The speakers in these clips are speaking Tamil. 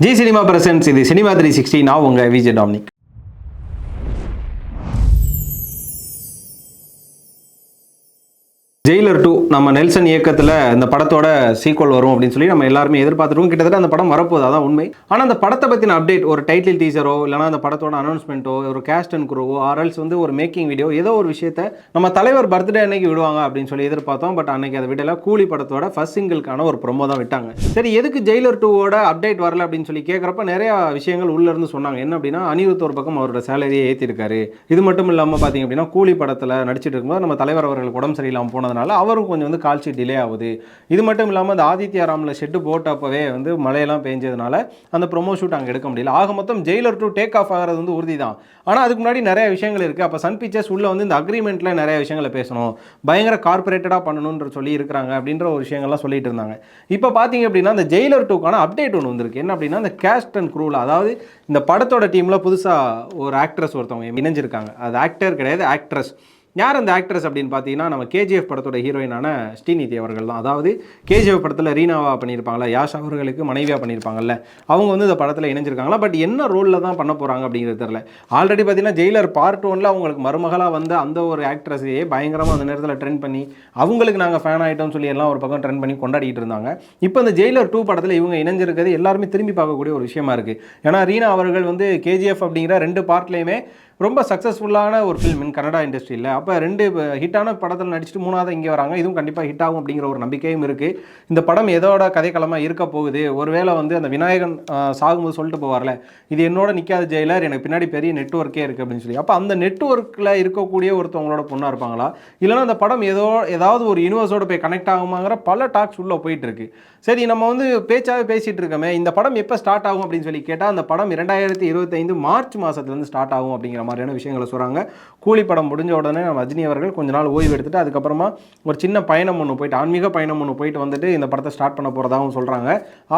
ஜி சினிமா பிரசன்ஸ் இது சினிமா த்ரீ சிக்ஸ்டி நான் உங்கள் விஜய் டாமினிக். ஜெயிலர் டூ நம்ம நெல்சன் இயக்கத்தில் இந்த படத்தோட சீக்வல் வரும் அப்படின்னு சொல்லி நம்ம எல்லாருமே எதிர்பார்த்துருக்கோம். கிட்டத்தட்ட அந்த படம் வரப்போகுது அதான் உண்மை. ஆனால் அந்த படத்தை பற்றின அப்டேட் ஒரு டைட்டில் டீசரோ இல்லைனா அந்த படத்தோட அனௌன்ஸ்மெண்ட்டோ ஒரு கேஸ்ட் அண்ட் குரோவோ ஆர்எல்ஸ் வந்து ஒரு மேக்கிங் வீடியோ ஏதோ ஒரு விஷயத்த நம்ம தலைவர் பர்த்டே அன்னைக்கு விடுவாங்க அப்படின்னு சொல்லி எதிர்பார்த்தோம். பட் அன்னைக்கு அதை விடல. கூலி படத்தோட ஃபர்ஸ்ட் சிங்கிள்கான ஒரு ப்ரொமோ தான் விட்டாங்க. சரி எதுக்கு ஜெயிலர் டூவோட அப்டேட் வரல அப்படின்னு சொல்லி கேட்குறப்ப நிறைய விஷயங்கள் உள்ளேருந்து சொன்னாங்க. என்ன அப்படின்னா அனிருத் ஒரு பக்கம் அவரோட சேலரியை ஏற்றிருக்காரு இது மட்டும் இல்லாமல் பார்த்தீங்க அப்படின்னா கூலி படத்தில் நடிச்சிட்டு இருக்கும்போது நம்ம தலைவர் அவர்களுக்கு உடம்பு சரியில்லாமல் போனதுனால அவரும் கொஞ்சம் வந்து கால்ஷீட் டிலே ஆகுது. இது மட்டும் இல்லாமல் அந்த ஆதித்யா ராமில் ஷெட்டு போட்டப்பவே வந்து மழையெல்லாம் பெஞ்சதுனால அந்த ப்ரொமோ ஷூட் அங்கே எடுக்க முடியல. ஆக மொத்தம் ஜெயிலர் டூ டேக் ஆஃப் ஆகிறது வந்து உறுதி தான் ஆனால் அதுக்கு முன்னாடி நிறைய விஷயங்கள் இருக்குது அப்போ சன் பிக்சர்ஸ் உள்ள வந்து இந்த அக்ரிமெண்ட்டில் நிறைய விஷயங்களை பேசணும். பயங்கர கார்பரேட்டடாக பண்ணணுன்ற சொல்லி இருக்கிறாங்க அப்படின்ற ஒரு விஷயங்கள்லாம் சொல்லிட்டு இருந்தாங்க. இப்போ பார்த்தீங்க அப்படின்னா அந்த ஜெயிலர் டூக்கான அப்டேட் ஒன்று வந்திருக்கு. என்ன அப்படின்னா அந்த கேஸ்ட் அண்ட் க்ரூவில் அதாவது இந்த படத்தோட டீமில் புதுசாக ஒரு ஆக்ட்ரஸ் ஒருத்தவங்க இணைஞ்சிருக்காங்க. அது ஆக்டர் கிடையாது ஆக்ட்ரஸ் யார் அந்த ஆக்ட்ரஸ் அப்படின்னு பார்த்தீங்கன்னா நம்ம கேஜிஎஃப் படத்தோட ஹீரோயினான ஸ்ரீநிதி அவர்கள் தான். அதாவது கேஜிஎஃப் படத்தில் ரீனாவா பண்ணியிருப்பாங்களா யாஷ் அவர்களுக்கு மனைவியாக பண்ணியிருப்பாங்கல்ல அவங்க வந்து இந்த படத்தில் இணைஞ்சிருக்காங்களா? பட் என்ன ரோலில் தான் பண்ண போகிறாங்க அப்படிங்கிறது தெரில ஆல்ரெடி பார்த்தீங்கன்னா ஜெயிலர் பார்ட் ஒனில் அவங்களுக்கு மருமகளாக வந்த அந்த ஒரு ஆக்ட்ரஸையே பயங்கரமாக அந்த நேரத்தில் ட்ரெண்ட் பண்ணி அவங்களுக்கு நாங்கள் ஃபேன் ஆகிட்டோம்னு சொல்லி எல்லாம் ஒரு பக்கம் ட்ரெண்ட் பண்ணி கொண்டாடிட்டு இருந்தாங்க. இப்போ இந்த ஜெயிலர் டூ படத்தில் இவங்க இணைஞ்சிருக்கிறது எல்லாருமே திரும்பி பார்க்கக்கூடிய ஒரு விஷயமா இருக்குது ஏன்னா ரீனா அவர்கள் வந்து கேஜிஎஃப் அப்படிங்கிற ரெண்டு பார்ட்லேயுமே ரொம்ப சக்ஸஸ்ஃபுல்லான ஒரு ஃபில்ம் இன் இண்டஸ்ட்ரியில் அப்போ ரெண்டு ஹிட்டான படத்தில் நடிச்சுட்டு மூணாவது இங்கே வராங்க. இதுவும் கண்டிப்பாக ஹிட் ஆகும் அப்படிங்கிற ஒரு நம்பிக்கையும் இருக்குது இந்த படம் எதோட கதைக்களமாக இருக்க போகுது? ஒருவேளை வந்து அந்த விநாயகன் சாகும்போது சொல்லிட்டு போவார்ல இது என்னோட நிற்காத ஜெயிலர் எனக்கு பின்னாடி பெரிய நெட்ஒர்க்கே இருக்குது அப்படின்னு சொல்லி. அப்போ அந்த நெட்ஒர்க்கில் இருக்கக்கூடிய ஒருத்தவங்களோட பொண்ணாக இருப்பாங்களா? இல்லைனா அந்த படம் ஏதோ ஏதாவது ஒரு யூனிவர்ஸோட போய் கனெக்ட் ஆகுமாங்கிற பல டாக்ஸ் உள்ளே போயிட்டு இருக்கு. சரி நம்ம வந்து பேச்சாகவே பேசிகிட்டு இருக்கோமே இந்த படம் எப்போ ஸ்டார்ட் ஆகும் அப்படின்னு சொல்லி கேட்டால் அந்த படம் இரண்டாயிரத்தி இருபத்தைந்து மார்ச் மாதத்துலேருந்து ஸ்டார்ட் ஆகும் அப்படிங்கிற மாதிரியான விஷயங்களை சொல்கிறாங்க கூலி படம் முடிஞ்ச உடனே நம்ம ரஜினி அவர்கள் கொஞ்ச நாள் ஓய்வு எடுத்துட்டு அதுக்கப்புறமா ஒரு சின்ன பயணம் ஒன்று போயிட்டு ஆன்மீக பயணம் ஒன்று போயிட்டு வந்துட்டு இந்த படத்தை ஸ்டார்ட் பண்ண போகிறதாகவும் சொல்கிறாங்க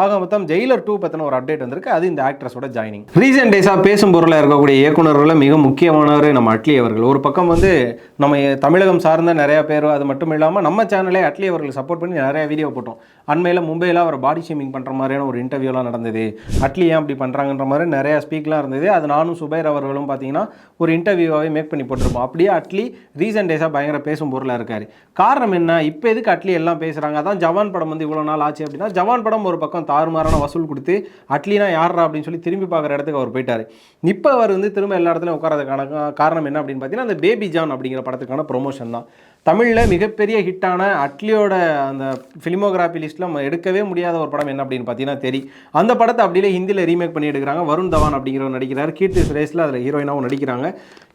ஆக மொத்தம் ஜெயிலர் டூ பற்றின ஒரு அப்டேட் வந்திருக்கு. அது இந்த ஆக்ட்ரஸோட ஜாயினிங் ரீசெண்ட் டேஸாக பேசும் பொருளாக இருக்கக்கூடிய இயக்குநர்களில் மிக முக்கியமானவர் நம்ம அட்லி அவர்கள். ஒரு பக்கம் வந்து நம்ம தமிழகம் சார்ந்த நிறைய பேர் அது மட்டும் இல்லாமல் நம்ம சேனலே அட்லி அவர்கள் சப்போர்ட் பண்ணி நிறைய வீடியோ போட்டோம். அண்மையில் மும்பையில் அவர் பாடி ஷேமிங் பண்ணுற மாதிரியான ஒரு இன்டர்வியூலாம் நடந்தது. அட்லி ஏன் அப்படி பண்ணுறாங்கன்ற மாதிரி நிறைய ஸ்பீக்லாம் இருந்தது. அது நானும் சுபைர் அவர்களும் பார்த்தீங்கன்னா ஒரு இன்டர்வியூவாகவே மேக் பண்ணி போட்டிருப்போம். அப்படியே அட்லி ரீசெண்ட் டேஸாக பயங்கர பேசும் பொருளாக இருக்கார். காரணம் என்ன? இப்போ எதுக்கு அட்லி எல்லாம் பேசுகிறாங்க அதான் ஜவான் படம் வந்து இவ்வளோ நாள் ஆச்சு அப்படின்னா ஜவான் படம் ஒரு பக்கம் தாறுமாறான வசூல் கொடுத்து அட்லினா யாரா அப்படின்னு சொல்லி திரும்பி பார்க்குற இடத்துக்கு அவர் போயிட்டார். இப்போ அவர் வந்து திரும்ப எல்லா இடத்துலையும் உட்காரதுக்கான காரணம் என்ன அப்படின்னு பார்த்தீங்கன்னா அந்த பேபி ஜான் அப்படிங்கிற படத்துக்கான ப்ரொமோஷன் தான். தமிழில் மிகப்பெரிய ஹிட்டான அட்லியோட அந்த ஃபிலிமோகிராஃபி லிஸ்ட்டில் நம்ம எடுக்கவே முடியாத ஒரு படம் என்ன அப்படின்னு பார்த்தீங்கன்னா தெரி. அந்த படத்தை அப்படியே ஹிந்தியில் ரீமேக் பண்ணி எடுக்கிறாங்க. வருண் தவான் அப்படிங்கிறவர் நடிக்கிறார். கீர்த்தி சுரேஷில் அதில் ஹீரோயினாகவும் நடிக்கிறாங்க.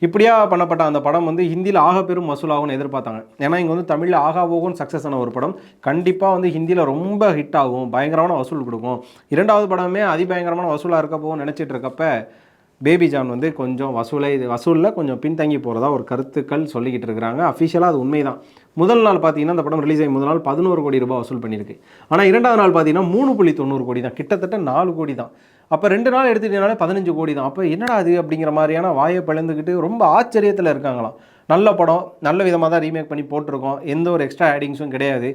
இப்படியா பண்ணப்பட்ட அந்த படம் வந்து ஹிந்தியில் ஆக பெரும் வசூலாகும்னு எதிர்பார்த்தாங்க. ஏன்னா இங்கே வந்து தமிழில் ஆகா போகும் சக்ஸஸ் ஆன ஒரு படம். கண்டிப்பாக வந்து ஹிந்தியில் ரொம்ப ஹிட் ஆகும். பயங்கரமான வசூல் கொடுக்கும். இரண்டாவது படமே அதிபயங்கரமான வசூலாக இருக்க நினச்சிட்டு இருக்கப்போ பேபி ஜான் வந்து கொஞ்சம் வசூலை இது வசூலில் கொஞ்சம் பின்தங்கி போகிறதா ஒரு கருத்துக்கள் சொல்லிக்கிட்டு இருக்கிறாங்க. அஃபிஷியலாக அது உண்மைதான். முதல் நாள் பார்த்தீங்கன்னா அந்த படம் ரிலீஸ் ஆகி முதல் நாள் பதினோரு கோடி ரூபாய் வசூல் பண்ணியிருக்கு. ஆனால் இரண்டாவது நாள் பார்த்தீங்கன்னா மூணு புள்ளி தொண்ணூறு கோடி தான். கிட்டத்தட்ட நாலு கோடி தான். அப்போ ரெண்டு நாள் எடுத்துக்கிட்டனாலே பதினஞ்சு கோடி தான். அப்போ என்னடா அது அப்படிங்கிற மாதிரியான வாயை பிளந்துக்கிட்டு ரொம்ப ஆச்சரியத்தில் இருக்காங்களாம். நல்ல படம் நல்ல விதமாக தான் ரீமேக் பண்ணி போட்டிருக்கோம். எந்த ஒரு எக்ஸ்ட்ரா ஆடிங்ஸும் கிடையாது.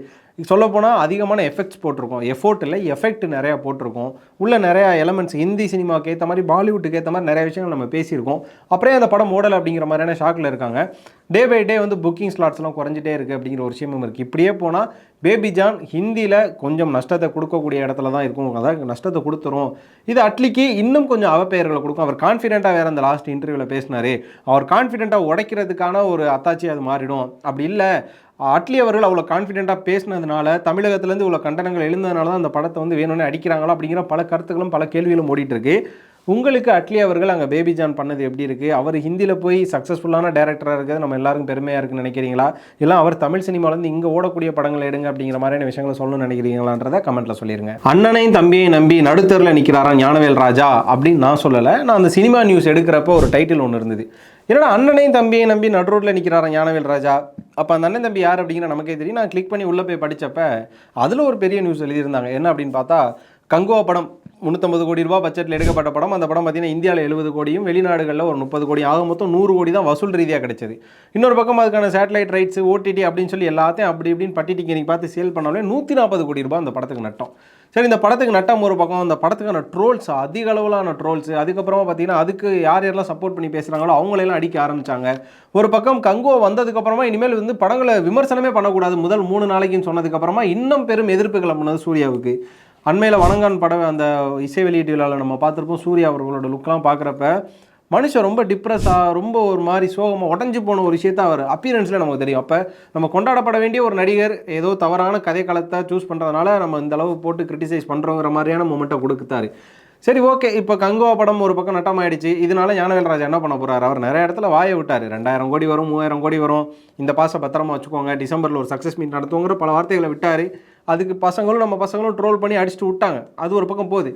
சொல்லப்போனால் அதிகமான எஃபெக்ட்ஸ் போட்டிருக்கோம். எஃபோர்ட் இல்லை எஃபெக்ட் நிறையா போட்டிருக்கோம். உள்ள நிறையா எலமெண்ட்ஸ் ஹிந்தி சினிமாவுக்கு ஏற்ற மாதிரி பாலிவுட்டுக்கு ஏற்ற மாதிரி நிறைய விஷயங்கள் நம்ம பேசியிருக்கோம். அப்படியே அந்த படம் ஓடலை அப்படிங்கிற மாதிரியான ஷாக்கில் இருக்காங்க. டே பை டே வந்து புக்கிங் ஸ்லாட்ஸ்லாம் குறைஞ்சிட்டே இருக்குது அப்படிங்கிற ஒரு விஷயமும் இருக்குது இப்படியே போனால் பேபி ஜான் ஹிந்தியில் கொஞ்சம் நஷ்டத்தை கொடுக்கக்கூடிய இடத்துல தான் இருக்கும். அதாவது நஷ்டத்தை கொடுத்துரும். இது அட்லிக்கு இன்னும் கொஞ்சம் அவப்பெயர்களை கொடுக்கும். அவர் கான்ஃபிடென்ட்டாக வேறு அந்த லாஸ்ட் இன்டர்வியூவில் பேசினார். அவர் கான்ஃபிடென்ட்டாக உடைக்கிறதுக்கான ஒரு அத்தாச்சி அது மாறிடும். அப்படி இல்லை. அட்லி அவர்கள் அவ்வளோ கான்ஃபிடென்ட்டாக பேசினதுனால தமிழகத்துலேருந்து இவ்வளோ கண்டனங்கள் எழுந்ததுனால தான் அந்த படத்தை வந்து வேணும்னு அடிக்கிறாங்களா அப்படிங்கிற பல கருத்துக்களும் பல கேள்விகளும் ஓடிட்டு இருக்கு. உங்களுக்கு அட்லி அவர்கள் அங்கே பேபி ஜான் பண்ணது எப்படி இருக்குது அவர் ஹிந்தியில் போய் சக்ஸஸ்ஃபுல்லான டேரக்டராக இருக்கிறது நம்ம எல்லாருக்கும் பெருமையாக இருக்குன்னு நினைக்கிறீங்களா? இல்லை அவர் தமிழ் சினிமாலேருந்து இங்கே ஓடக்கூடிய படங்களை எடுங்க அப்படிங்கிற மாதிரியான விஷயங்களை சொல்லணும்னு நினைக்கிறீங்களான்றதை கமெண்ட்டில் சொல்லிடுங்க அண்ணனையும் தம்பியையும் நம்பி நடுத்தரில் நிற்கிறாரா ஞானவேல் ராஜா அப்படின்னு நான் சொல்லலை. நான் அந்த சினிமா நியூஸ் எடுக்கிறப்போ ஒரு டைட்டில் ஒன்று இருந்தது. என்னடா அண்ணனையும் தம்பியையும் நம்பி நடு ரோட்டில் நிற்கிறாரா ஞானவேல் ராஜா? அப்போ அந்த அண்ணன் தம்பி யார் அப்படிங்கிற நமக்கே தெரியும். நான் கிளிக் பண்ணி உள்ளே போய் படித்தப்ப அதில் ஒரு பெரிய நியூஸ் எழுதியிருந்தாங்க. என்ன அப்படின்னு பார்த்தா கங்குவா படம். முந்நூற்றம்பது கோடி ரூபா பட்ஜெட்டில் எடுக்கப்பட்ட படம். அந்த படம் பார்த்தீங்கன்னா இந்தியாவில் எழுபது கோடியும் வெளிநாடுகளில் ஒரு முப்பது கோடி. ஆக மொத்தம் நூறு கோடி தான் வசூல் ரீதியாக கிடைச்சது. இன்னொரு பக்கம் அதுக்கான சேட்டலைட் ரைட்ஸ் ஓடிடி அப்படின்னு சொல்லி எல்லாத்தையும் அப்படி இப்படின்னு பட்டி டிக்கெட் பார்த்து சேல் பண்ணாலே நூற்றி நாற்பது கோடி ரூபாய் அந்த படத்துக்கு நட்டம். சரி இந்த படத்துக்கு நட்டம் ஒரு பக்கம் அந்த படத்துக்கான ட்ரோல்ஸ் அதிக அளவிலான ட்ரோல்ஸ் அதுக்கப்புறமா பார்த்தீங்கன்னா அதுக்கு யார் யாரெல்லாம் சப்போர்ட் பண்ணி பேசுகிறாங்களோ அவங்களெல்லாம் அடிக்க ஆரம்பித்தாங்க ஒரு பக்கம் கங்கோ வந்ததுக்கப்புறமா இனிமேல் வந்து படங்களை விமர்சனமே பண்ணக்கூடாது. முதல் மூணு நாளைக்குன்னு சொன்னதுக்கப்புறமா இன்னும் பெரும் எதிர்ப்பு கிளம்புனது சூர்யாவுக்கு. அண்மையில் வணங்கான் படம் அந்த இசை வெளியீட்டு விழாவில் நம்ம பார்த்துருப்போம். சூர்யா அவர்களோட லுக்லாம் பார்க்குறப்ப மனுஷன் ரொம்ப டிப்ரெஸ்ஸாக ரொம்ப ஒரு மாதிரி சோகமாக உடஞ்சி போன ஒரு விஷயத்த அவர் அப்பியரன்ஸில் நமக்கு தெரியும். அப்போ நம்ம கொண்டாடப்பட வேண்டிய ஒரு நடிகர் ஏதோ தவறான கதை காலத்தை சூஸ் பண்ணுறதுனால நம்ம இந்த அளவு போட்டு கிரிட்டிசைஸ் பண்ணுறோங்கிற மாதிரியான மூமெண்ட்டை கொடுத்தாரு சரி ஓகே இப்போ கங்குவா படம் ஒரு பக்கம் நட்டமாயிடுச்சு. இதனால ஞானவேல் ராஜா என்ன பண்ண போறாரு? அவர் நிறைய இடத்துல வாயை விட்டார். ரெண்டாயிரம் கோடி வரும் மூவாயிரம் கோடி வரும். இந்த பாசை பத்திரமா வச்சுக்கோங்க. டிசம்பரில் ஒரு சக்ஸஸ் மீட் நடத்துவோங்கிற பல வார்த்தைகளை விட்டார். அதுக்கு பசங்களும் நம்ம பசங்களும் ட்ரோல் பண்ணி அடிச்சுட்டு விட்டாங்க. அது ஒரு பக்கம் போகுது.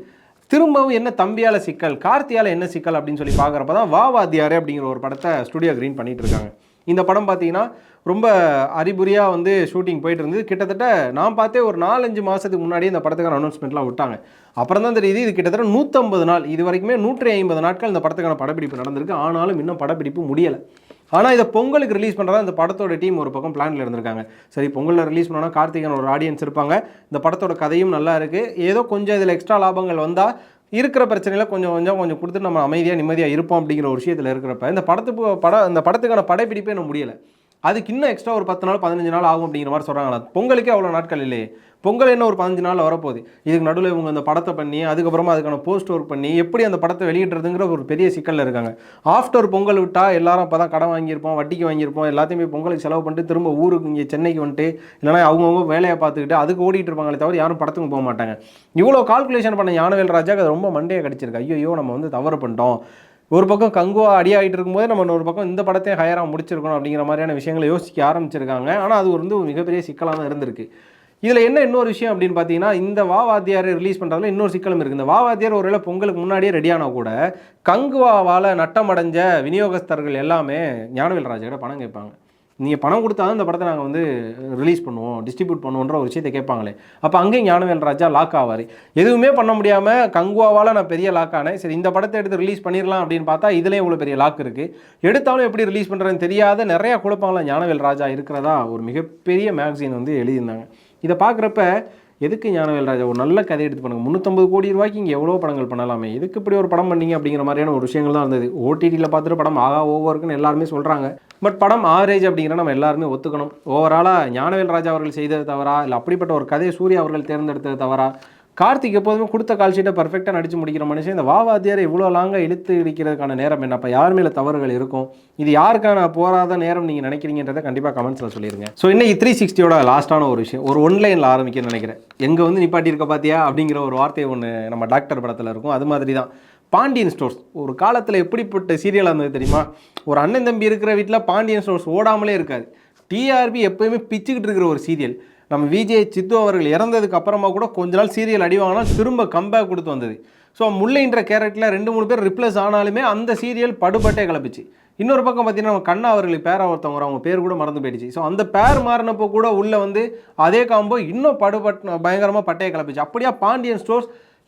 திரும்பவும் என்ன தம்பியால் சிக்கல் கார்த்தியால் என்ன சிக்கல் அப்படின்னு சொல்லி பார்க்குறப்ப தான் வா வாத்தியாரே அப்படிங்கிற ஒரு படத்தை ஸ்டுடியோ கிரீன் பண்ணிகிட்டு இருக்காங்க. இந்த படம் பார்த்தீங்கன்னா ரொம்ப அறிகுறியாக வந்து ஷூட்டிங் போயிட்டு இருந்தது. கிட்டத்தட்ட நான் பார்த்தே ஒரு நாலஞ்சு மாதத்துக்கு முன்னாடியே இந்த படத்துக்கான அனௌன்ஸ்மெண்ட்லாம் விட்டாங்க. அப்புறம் தான் தெரியுது இது கிட்டத்தட்ட நூற்றம்பது நாள் இது வரைக்குமே நூற்றி ஐம்பது நாட்கள் இந்த படத்துக்கான படப்பிடிப்பு நடந்திருக்கு. ஆனாலும் இன்னும் படப்பிடிப்பு முடியலை. ஆனால் இதை பொங்கலுக்கு ரிலீஸ் பண்ணுறதா இந்த படத்தோட டீம் ஒரு பக்கம் பிளானில் இருந்திருக்காங்க. சரி பொங்கலில் ரிலீஸ் பண்ணோன்னா கார்த்திகன் ஒரு ஆடியன்ஸ் இருப்பாங்க. இந்த படத்தோட கதையும் நல்லா இருக்குது ஏதோ கொஞ்சம் இதில் எக்ஸ்ட்ரா லாபங்கள் வந்தால் இருக்கிற பிரச்சனையில் கொஞ்சம் கொஞ்சம் கொஞ்சம் கொடுத்து நம்ம அமைதியாக நிம்மதியாக இருப்போம் அப்படிங்கிற ஒரு விஷயத்தில் இருக்கிறப்ப இந்த படத்துக்கு படம் இந்த படத்துக்கான படப்பிடிப்பே நம்ம முடியலை. அதுக்கு இன்னும் எக்ஸ்ட்ரா ஒரு பத்து நாள் பதினஞ்சு நாள் ஆகும் அப்படிங்கிற மாதிரி சொல்கிறாங்களா பொங்கலுக்கே அவ்வளோ நாட்கள் இல்லையே. பொங்கல் என்ன ஒரு பதினஞ்சு நாள் வரப்போகுது? இதுக்கு நடுவில் இவங்க அந்த படத்தை பண்ணி அதுக்கப்புறமா அதுக்கான போஸ்ட் ஒர்க் பண்ணி எப்படி அந்த படத்தை வெளியிடுறதுங்கிற ஒரு பெரிய சிக்கலில் இருக்காங்க. ஆஃப்டர் பொங்கல் விட்டால் எல்லாரும் அப்போ தான் கடன் வாங்கியிருப்போம் வட்டிக்கு வாங்கியிருப்போம் எல்லாத்தையுமே பொங்கலுக்கு செலவு பண்ணிட்டு திரும்ப ஊருக்கு இங்கே சென்னைக்கு வந்துட்டு இல்லைனா அவங்கவுங்க வேலையை பார்த்துக்கிட்டு அதுக்கு ஓடிட்டு இருப்பாங்களே தவிர யாரும் படத்துக்கு போக மாட்டாங்க. இவ்வளோ கால்குலேஷன் பண்ண ஞானவேல் ராஜாக்கு அது ரொம்ப மண்டையை கடிச்சிருக்கு. ஐயோ நம்ம வந்து தவறு பண்ணிட்டோம். ஒரு பக்கம் கங்குவா அடியாகிட்டு இருக்கும்போது நம்ம ஒரு பக்கம் இந்த படத்தையும் ஹையராக முடிச்சிருக்கணும் அப்படிங்கிற மாதிரியான விஷயங்களை யோசிக்க ஆரம்பிச்சிருக்காங்க. ஆனால் அது வந்து மிகப்பெரிய சிக்கலாக தான் இருந்திருக்கு. இதில் என்ன இன்னொரு விஷயம் அப்படின்னு பார்த்தீங்கன்னா இந்த வா வாத்தியார் ரிலீஸ் பண்ணுறதுல இன்னொரு சிக்கலும் இருக்குது இந்த வா வாத்தியார் ஒருவேளை பொங்கலுக்கு முன்னாடியே ரெடியானா கூட கங்குவாவால் நட்டமடைஞ்ச விநியோகஸ்தர்கள் எல்லாமே ஞானவேல் ராஜாக்கிட்ட பணம் கேட்பாங்க. நீங்கள் பணம் கொடுத்தா தான் இந்த படத்தை நாங்கள் வந்து ரிலீஸ் பண்ணுவோம் டிஸ்ட்ரிபியூட் பண்ணுவோன்ற ஒரு விஷயத்தை கேட்பாங்களே. அப்போ அங்கேயும் ஞானவேல் ராஜா லாக் ஆவார். எதுவுமே பண்ண முடியாமல் கங்குவாவால் நான் பெரிய லாக் ஆனேன். சரி இந்த படத்தை எடுத்து ரிலீஸ் பண்ணிடலாம் அப்படின்னு பார்த்தா இதுலேயும் இவ்வளோ பெரிய லாக் இருக்குது எடுத்தாலும் எப்படி ரிலீஸ் பண்ணுறதுன்னு தெரியாத நிறையா குழப்பங்கள ஞானவேல் ராஜா இருக்கிறதா ஒரு மிகப்பெரிய மேக்சின் வந்து எழுதியிருந்தாங்க. இதை பார்க்குறப்ப எதுக்கு ஞானவேல் ராஜா ஒரு நல்ல கதை எடுத்து பண்ணுங்க? முந்நூற்றம்பது கோடி ரூபாய்க்கு இங்கே எவ்வளோ படங்கள் பண்ணலாமே. எதுக்கு இப்படி ஒரு படம் பண்ணீங்க அப்படிங்கிற மாதிரியான ஒரு விஷயங்கள் தான் இருந்தது. ஓடிடியில் பார்த்துட்டு படம் ஆகா ஓவருக்குன்னு எல்லாருமே சொல்கிறாங்க பட் படம் ஆவரேஜ் அப்படிங்கிற நம்ம எல்லாருமே ஒத்துக்கணும். ஓவராலாக ஞானவேல் ராஜா அவர்கள் செய்தது தவறா? இல்லை அப்படிப்பட்ட ஒரு கதையை சூர்யா அவர்கள் தேர்ந்தெடுத்தது தவறா? கார்த்திக் எப்போதுமே கொடுத்த கால் ஷீட்டை பர்ஃபெக்டாக நடிச்சு முடிக்கிற மனுஷன். இந்த வாவாத்தியாரை இவ்வளோ லாங்காக இழுத்து இடிக்கிறதுக்கான நேரம் என்ன? அப்போ யார் மேலே தவறுகள் இருக்கும்? இது யாருக்கான போராத நேரம் நீங்கள் நினைக்கிறீங்கன்றதை கண்டிப்பாக கமெண்ட்ஸில் சொல்லிடுங்க ஸோ இன்னைக்கு த்ரீ சிக்ஸ்டியோட லாஸ்ட்டான ஒரு விஷயம். ஒரு ஒன்லைனில் ஆரம்பிக்க நினைக்கிறேன். எங்கே வந்து நிப்பாட்டியிருக்க பார்த்தியா அப்படிங்கிற ஒரு வார்த்தை ஒன்று நம்ம டாக்டர் படத்தில் இருக்கும். அது மாதிரி தான் பாண்டியன் ஸ்டோர்ஸ் ஒரு காலத்தில் எப்படிப்பட்ட சீரியலாக இருந்தது தெரியுமா? ஒரு அண்ணன் தம்பி இருக்கிற வீட்டில் பாண்டியன் ஸ்டோர்ஸ் ஓடாமலே இருக்காது. டிஆர்பி எப்போயுமே பிச்சுக்கிட்டு இருக்கிற ஒரு சீரியல் நம்ம விஜய் சித்து அவர்கள் இறந்ததுக்கு அப்புறமா கூட கொஞ்ச நாள் சீரியல் அடி வாங்கினா திரும்ப கம்பேக் கொடுத்து வந்தது. ஸோ முல்லைன்ற கேரக்டரில் ரெண்டு மூணு பேர் ரிப்ளேஸ் ஆனாலுமே அந்த சீரியல் படுபட்டே கிளப்பிச்சு இன்னொரு பக்கம் பார்த்தீங்கன்னா நம்ம கண்ணா அவர்களுக்கு பேராக ஒருத்தவங்க அவங்க பேர் கூட மறந்து போயிடுச்சு. ஸோ அந்த பேர் மாறினப்போ கூட உள்ளே வந்து அதே காம்போ இன்னும் படுபட் பயங்கரமாக பட்டையை கிளப்பிச்சு. அப்படியா பாண்டியன் ஸ்டோர்ஸ்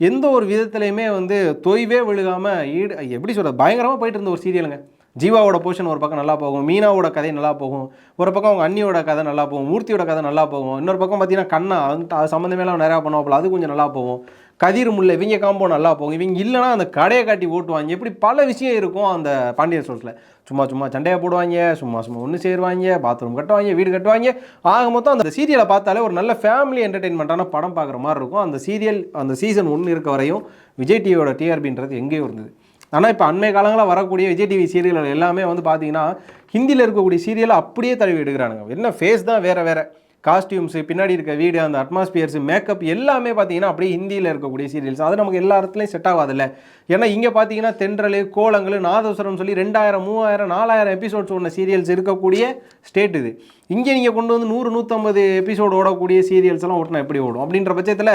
எந்த ஒரு விதத்துலையுமே வந்து தொய்வே விழுகாமல் ஈடு எப்படி சொல்கிறது பயங்கரமாக போயிட்டு இருந்த ஒரு சீரியலுங்க ஜீவாவோட போர்ஷன் ஒரு பக்கம் நல்லா போகும் மீனாவோட கதை நல்லா போகும் ஒரு பக்கம் அவங்க அண்ணியோட கதை நல்லா போகும் மூர்த்தியோட கதை நல்லா போகும் இன்னொரு பக்கம் பார்த்தீங்கன்னா கண்ணா வந்துட்டு அது சம்மந்தமேலாம் நிறையா பண்ணுவோம் அது கொஞ்சம் நல்லா போகும். கதிர் முல்லை இவங்க காம்போ நல்லா போகும். இவங்க இல்லைனா அந்த கடையை காட்டி ஓட்டுவாங்க. இப்படி பல விஷயம் இருக்கும் அந்த பாண்டியர் சோர்ஸில் சும்மா சும்மா சண்டையை போடுவாங்க சும்மா சும்மா ஒன்று சேருவாங்க பாத்ரூம் கட்டுவாங்க வீடு கட்டுவாங்க. ஆக மொத்தம் அந்த சீரியலை பார்த்தாலே ஒரு நல்ல ஃபேமிலி என்டர்டெயின்மெண்ட்டான படம் பார்க்குற மாதிரி இருக்கும். அந்த சீரியல் அந்த சீசன் ஒன்று இருக்க வரையும் விஜய் டிவியோட டிஆர்பின்றது எங்கேயோ இருந்தது. ஆனால் இப்போ அண்மை காலங்களில் வரக்கூடிய விஜய் டிவி சீரியல்கள் எல்லாமே வந்து பார்த்தீங்கன்னா ஹிந்தியில் இருக்கக்கூடிய சீரியலை அப்படியே தழுவி எடுக்கிறானுங்க. என்ன ஃபேஸ் தான் வேறு வேறு. காஸ்டியூம்ஸு பின்னாடி இருக்க வீடு அந்த அட்மாஸ்பியர்ஸ் மேக்கப் எல்லாமே பார்த்தீங்கன்னா அப்படியே ஹிந்தியில் இருக்கக்கூடிய சீரியல்ஸ். அது நமக்கு எல்லா இடத்துலையும் செட் ஆகாதில்ல. ஏன்னா இங்கே பார்த்தீங்கன்னா தென்றல் கோலங்கள் நாதஸ்வரம் சொல்லி ரெண்டாயிரம் மூவாயிரம் நாலாயிரம் எபிசோட்ஸ் ஒன்று சீரியல்ஸ் இருக்கக்கூடிய ஸ்டேட் இது. இங்கே நீங்கள் கொண்டு வந்து நூறு நூற்றம்பது எபிசோடு ஓடக்கூடிய சீரியல்ஸ் எல்லாம் ஓட்டினா எப்படி ஓடும்? அப்படின்ற பட்சத்தில்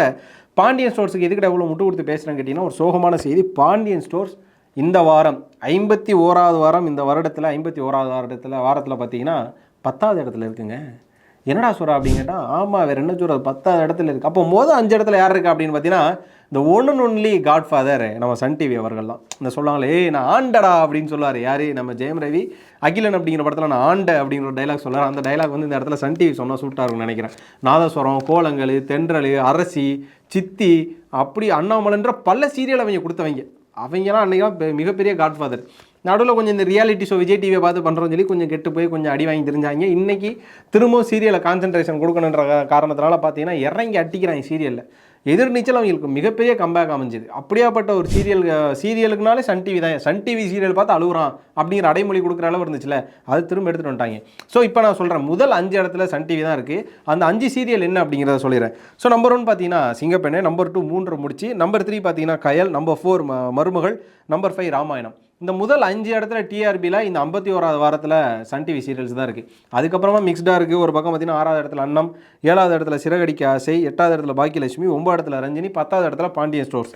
பாண்டியன் ஸ்டோர்ஸுக்கு எதுக்கிட்ட எவ்வளோ முட்டு கொடுத்து பேசுகிறேன்னு கேட்டிங்கன்னா ஒரு சோகமான செய்தி. பாண்டியன் ஸ்டோர்ஸ் இந்த வாரம் ஐம்பத்தி ஓராவது வாரம் இந்த வருடத்தில் ஐம்பத்தி ஓராவது வாரத்தில் வாரத்தில் பார்த்தீங்கன்னா பத்தாவது இடத்துல இருக்குங்க. என்னடா சொல்கிறா அப்படின்னு கேட்டால் ஆமாம் வேறு என்ன சொல்கிறது பத்தாவது இடத்துல இருக்குது அப்போ மொதல் அஞ்சு இடத்துல யார் இருக்கா அப்படின்னு பார்த்தீங்கன்னா இந்த one and only godfather நம்ம சன் டிவி அவர்கள்லாம் இந்த சொல்லுவாங்களே ஏய் நான் ஆண்டடா அப்படின்னு சொல்லுவார். யார்? நம்ம ஜெயம் ரவி. அகிலன் அப்படிங்கிற படத்தில் நான் ஆண்ட அப்படிங்கிற ஒரு டைலாக் சொல்லுவார் அந்த டைலாக் வந்து இந்த இடத்துல சன் டிவி சொன்னால் சூட்டாக இருக்கும்னு நினைக்கிறேன். நாதஸ்வரம் கோலங்கள் தென்றல் அரசி சித்தி அப்படி அண்ணாமலைன்ற பல சீரியல் அவங்க கொடுத்தவங்க. அவங்கெல்லாம் அன்றைக்கெல்லாம் மிகப்பெரிய காட்ஃபாதர் நடுவில் கொஞ்சம் இந்த ரியாலிட்டி ஷோ விஜய் டிவியை பார்த்து பண்ணுறோம்னு சொல்லி கொஞ்சம் கெட்டு போய் கொஞ்சம் அடி வாங்கி தெரிஞ்சாங்க. இன்றைக்கி திரும்பவும் சீரியலை கான்சென்ட்ரேஷன் கொடுக்கணுன்ற காரணத்தினால பார்த்தீங்கன்னா இறங்கி அட்டிக்கிறாங்க சீரியலில் எதிர்நீச்சல் அவங்களுக்கு மிகப்பெரிய கம்பேக் அமைஞ்சுது. அப்படியாப்பட்ட ஒரு சீரியல் சீரியலுக்குனாலே சன் டிவி தான். சன் டிவி சீரியல் பார்த்து அழுகுறான் அப்படிங்கிற அடைமொழி கொடுக்குற அளவு இருந்துச்சுல அது திரும்ப எடுத்துகிட்டு வந்துட்டாங்க. ஸோ இப்போ நான் சொல்கிறேன் முதல் அஞ்சு இடத்துல சன் டிவி தான் இருக்குது அந்த அஞ்சு சீரியல் என்ன அப்படிங்கிறத சொல்லிடுறேன். ஸோ நம்பர் ஒன் பார்த்தீங்கன்னா சிங்கப்பெண்ணு நம்பர் டூ மூன்று முடிச்சு நம்பர் த்ரீ பார்த்தீங்கன்னா Kayal number four Marumagal number five Ramayanam. இந்த முதல் அஞ்சு இடத்துல டிஆர்பியில் இந்த ஐம்பத்தி ஓராவது வாரத்தில் சன் டிவி சீரியல்ஸ் தான் இருக்குது அதுக்கப்புறமா மிக்ஸ்டாக இருக்குது ஒரு பக்கம் பார்த்தீங்கன்னா ஆறாவது இடத்துல அன்னம் ஏழாவது இடத்துல சிறகடிக்க ஆசை எட்டாவது இடத்துல பாக்கியலட்சுமி ஒம்பது இடத்துல ரஞ்சினி பத்தாவது இடத்துல பாண்டியன் ஸ்டோர்ஸ்.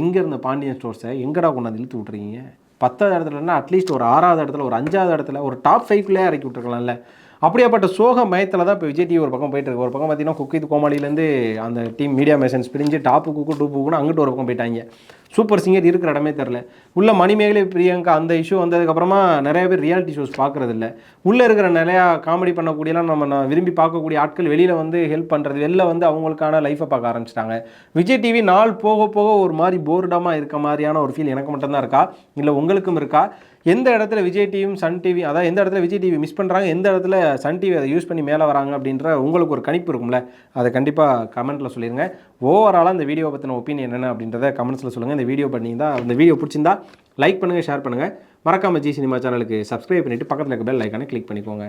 எங்கே இருந்த பாண்டியன் ஸ்டோர்ஸை எங்கடா கொண்டாந்து இழுத்து விட்றீங்க பத்தாவது இடத்துலன்னா அட்லீஸ்ட் ஒரு ஆறாவது இடத்துல ஒரு அஞ்சாவது இடத்துல ஒரு டாப் ஃபைவ்லேயே இறக்கி விட்டுருக்கலாம்ல. அப்படியாப்பட்ட சோக மயத்தில் தான் இப்போ விஜய் டிவி ஒரு பக்கம் போயிட்டு இருக்கு ஒரு பக்கம் பார்த்தீங்கன்னா குக்கித் கோமாளிலேருந்து அந்த டீம் மீடியா மேசன்ஸ் பிரிஞ்சு டாப்பு குக்கு டூ புக்குன்னு அங்கிட்டு ஒரு பக்கம் போயிட்டாங்க. சூப்பர் சிங்கர் இருக்கிற இடமே தெரில உள்ள மணிமேகலை பிரியங்கா அந்த இஷ்யூ வந்ததுக்கப்புறமா நிறைய பேர் ரியாலிட்டி ஷோஸ் பார்க்குறதில்ல. உள்ளே இருக்கிற நிறையா காமெடி பண்ணக்கூடியலாம் நம்ம நான் விரும்பி பார்க்கக்கூடிய ஆட்கள் வெளியில் வந்து ஹெல்ப் பண்ணுறது வெளில வந்து அவங்களுக்கான லைஃப்பை பார்க்க ஆரம்பிச்சிட்டாங்க. விஜய் டிவி நாள் போக போக ஒரு மாதிரி போர்டமாக இருக்க மாதிரியான ஒரு ஃபீல் எனக்கு மட்டும்தான் இருக்கா? இல்லை உங்களுக்கும் இருக்கா? எந்த இடத்துல விஜய் டிவியும் சன் டிவி அதாவது எந்த இடத்துல விஜய் டிவி மிஸ் பண்ணுறாங்க எந்த இடத்துல சன் டிவி அதை யூஸ் பண்ணி மேலே வராங்க அப்படின்ற உங்களுக்கு ஒரு கணிப்பு இருக்கும்ல அதை கண்டிப்பாக கமெண்ட்டில் சொல்லிடுங்க ஓவராலாக இந்த வீடியோ பற்றின ஒப்பீனியன் என்ன அப்படின்றத கமெண்ட்ஸில் சொல்லுங்கள் இந்த வீடியோ பண்ணியிருந்தா இந்த வீடியோ பிடிச்சிருந்தா லைக் பண்ணுங்கள் ஷேர் பண்ணுங்கள் மறக்காமல் ஜி சினிமா சேனலுக்கு சப்ஸ்கிரைப் பண்ணிவிட்டு பக்கத்தில் இருக்க பெல் ஐக்கானை கிளிக் பண்ணிக்கோங்க.